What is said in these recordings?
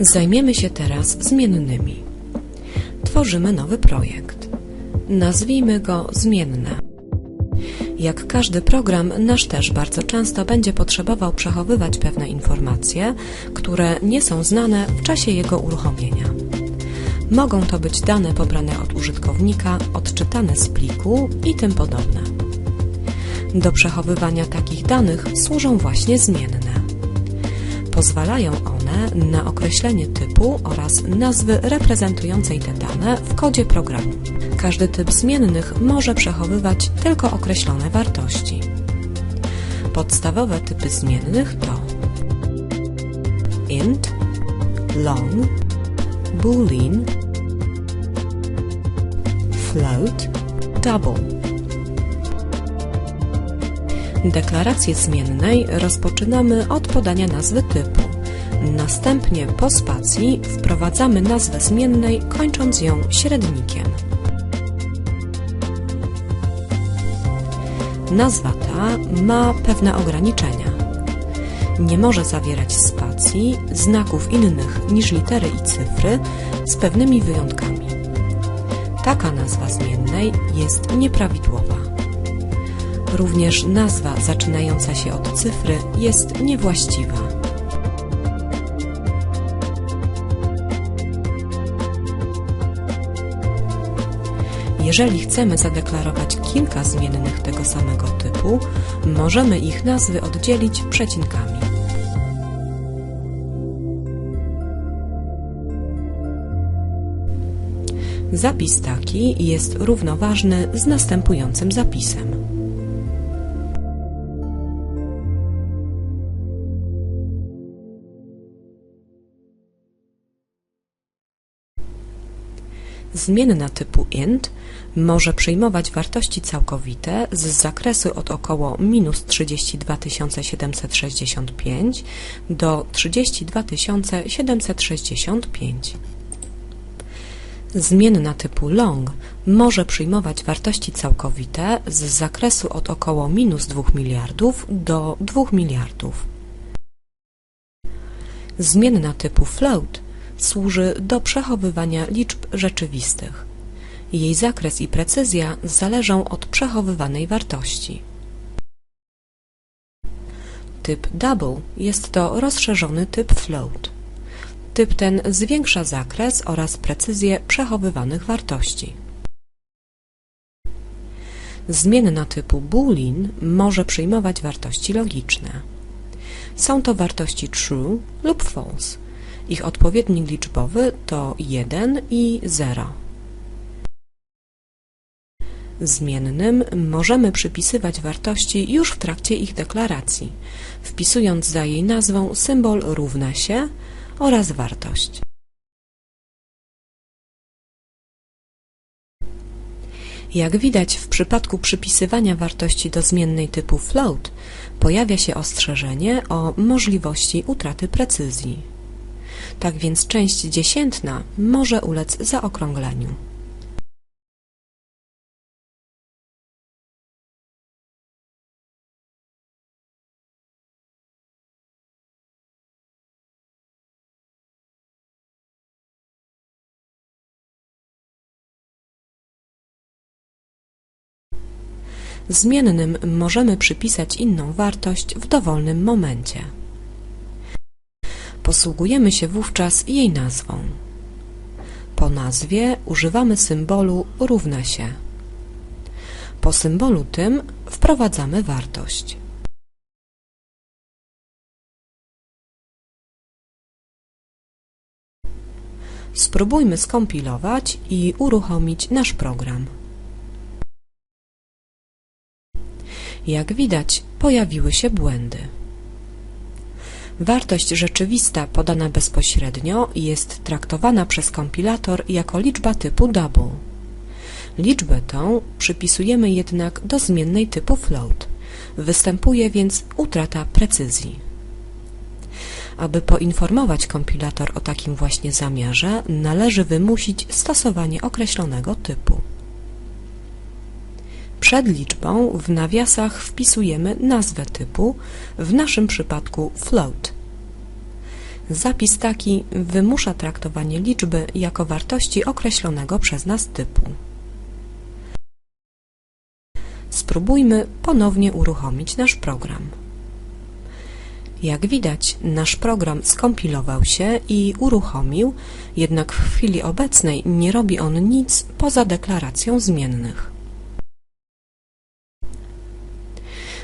Zajmiemy się teraz zmiennymi. Tworzymy nowy projekt. Nazwijmy go Zmienne. Jak każdy program, nasz też bardzo często będzie potrzebował przechowywać pewne informacje, które nie są znane w czasie jego uruchomienia. Mogą to być dane pobrane od użytkownika, odczytane z pliku i tym podobne. Do przechowywania takich danych służą właśnie zmienne. Pozwalają one na określenie typu oraz nazwy reprezentującej te dane w kodzie programu. Każdy typ zmiennych może przechowywać tylko określone wartości. Podstawowe typy zmiennych to int, long, boolean, float, double. Deklarację zmiennej rozpoczynamy od podania nazwy typu. Następnie po spacji wprowadzamy nazwę zmiennej, kończąc ją średnikiem. Nazwa ta ma pewne ograniczenia. Nie może zawierać spacji, znaków innych niż litery i cyfry, z pewnymi wyjątkami. Taka nazwa zmiennej jest nieprawidłowa. Również nazwa zaczynająca się od cyfry jest niewłaściwa. Jeżeli chcemy zadeklarować kilka zmiennych tego samego typu, możemy ich nazwy oddzielić przecinkami. Zapis taki jest równoważny z następującym zapisem. Zmienna typu int może przyjmować wartości całkowite z zakresu od około minus 32 765 do 32 765. Zmienna typu long może przyjmować wartości całkowite z zakresu od około minus 2 miliardów do 2 miliardów. Zmienna typu float służy do przechowywania liczb rzeczywistych. Jej zakres i precyzja zależą od przechowywanej wartości. Typ double jest to rozszerzony typ float. Typ ten zwiększa zakres oraz precyzję przechowywanych wartości. Zmienna typu boolean może przyjmować wartości logiczne. Są to wartości true lub false. Ich odpowiednik liczbowy to 1 i 0. Zmiennym możemy przypisywać wartości już w trakcie ich deklaracji, wpisując za jej nazwą symbol równa się oraz wartość. Jak widać w przypadku przypisywania wartości do zmiennej typu float pojawia się ostrzeżenie o możliwości utraty precyzji. Tak więc część dziesiętna może ulec zaokrągleniu. Zmiennym możemy przypisać inną wartość w dowolnym momencie. Posługujemy się wówczas jej nazwą. Po nazwie używamy symbolu równa się. Po symbolu tym wprowadzamy wartość. Spróbujmy skompilować i uruchomić nasz program. Jak widać, pojawiły się błędy. Wartość rzeczywista podana bezpośrednio jest traktowana przez kompilator jako liczba typu double. Liczbę tą przypisujemy jednak do zmiennej typu float. Występuje więc utrata precyzji. Aby poinformować kompilator o takim właśnie zamiarze, należy wymusić stosowanie określonego typu. Przed liczbą w nawiasach wpisujemy nazwę typu, w naszym przypadku float. Zapis taki wymusza traktowanie liczby jako wartości określonego przez nas typu. Spróbujmy ponownie uruchomić nasz program. Jak widać, nasz program skompilował się i uruchomił, jednak w chwili obecnej nie robi on nic poza deklaracją zmiennych.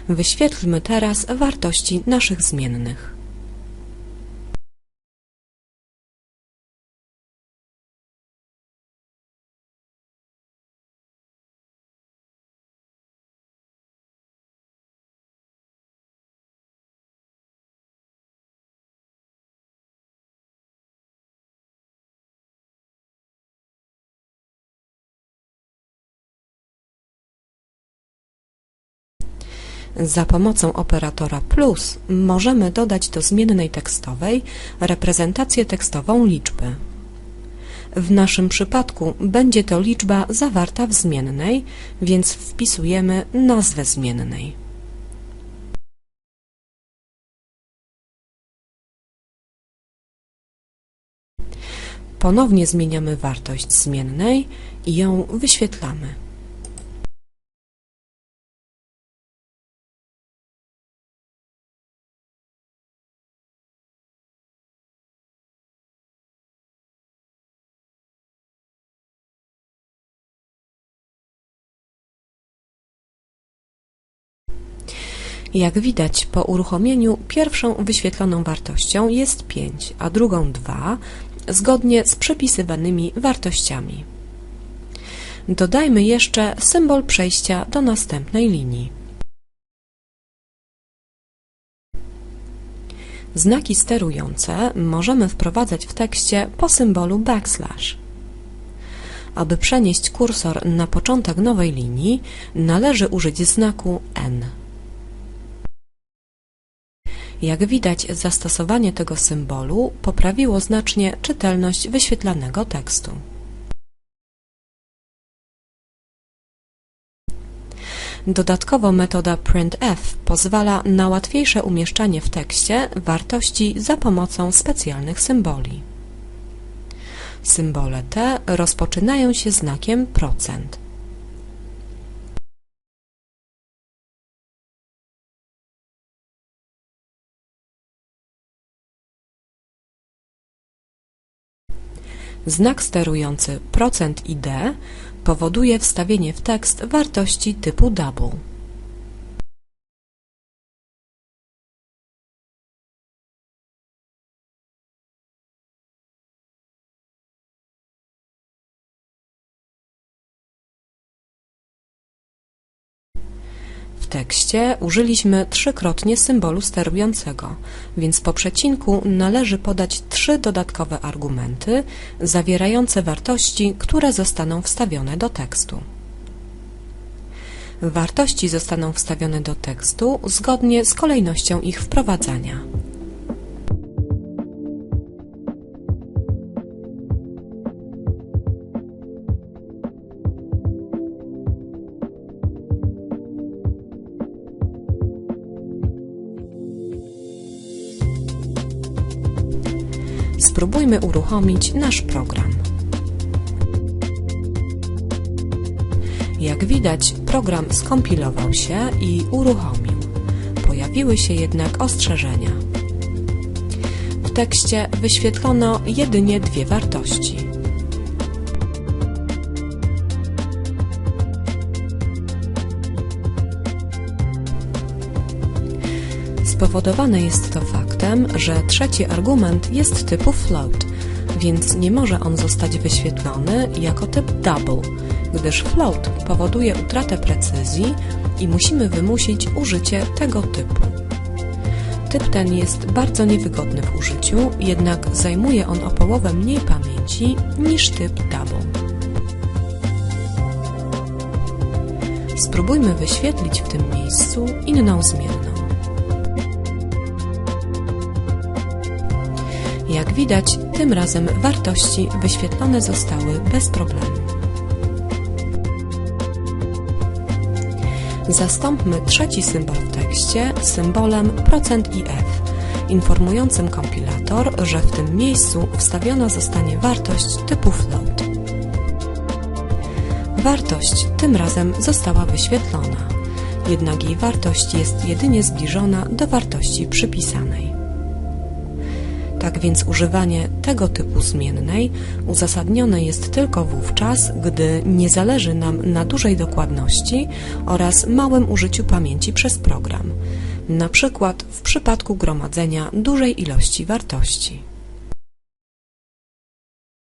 Wyświetlmy teraz wartości naszych zmiennych. Za pomocą operatora plus możemy dodać do zmiennej tekstowej reprezentację tekstową liczby. W naszym przypadku będzie to liczba zawarta w zmiennej, więc wpisujemy nazwę zmiennej. Ponownie zmieniamy wartość zmiennej i ją wyświetlamy. Jak widać, po uruchomieniu pierwszą wyświetloną wartością jest 5, a drugą 2, zgodnie z przepisywanymi wartościami. Dodajmy jeszcze symbol przejścia do następnej linii. Znaki sterujące możemy wprowadzać w tekście po symbolu backslash. Aby przenieść kursor na początek nowej linii, należy użyć znaku N. Jak widać, zastosowanie tego symbolu poprawiło znacznie czytelność wyświetlanego tekstu. Dodatkowo metoda printf pozwala na łatwiejsze umieszczanie w tekście wartości za pomocą specjalnych symboli. Symbole te rozpoczynają się znakiem procent. Znak sterujący %id powoduje wstawienie w tekst wartości typu double. Tekście użyliśmy trzykrotnie symbolu sterującego, więc po przecinku należy podać trzy dodatkowe argumenty zawierające wartości, które zostaną wstawione do tekstu. Wartości zostaną wstawione do tekstu zgodnie z kolejnością ich wprowadzania. Spróbujmy uruchomić nasz program. Jak widać, program skompilował się i uruchomił. Pojawiły się jednak ostrzeżenia. W tekście wyświetlono jedynie dwie wartości. Spowodowane jest to faktem, że trzeci argument jest typu float, więc nie może on zostać wyświetlony jako typ double, gdyż float powoduje utratę precyzji i musimy wymusić użycie tego typu. Typ ten jest bardzo niewygodny w użyciu, jednak zajmuje on o połowę mniej pamięci niż typ double. Spróbujmy wyświetlić w tym miejscu inną zmienną. Jak widać, tym razem wartości wyświetlone zostały bez problemu. Zastąpmy trzeci symbol w tekście symbolem %IF informującym kompilator, że w tym miejscu wstawiona zostanie wartość typu float. Wartość tym razem została wyświetlona, jednak jej wartość jest jedynie zbliżona do wartości przypisanej. Tak więc używanie tego typu zmiennej uzasadnione jest tylko wówczas, gdy nie zależy nam na dużej dokładności oraz małym użyciu pamięci przez program, na przykład w przypadku gromadzenia dużej ilości wartości.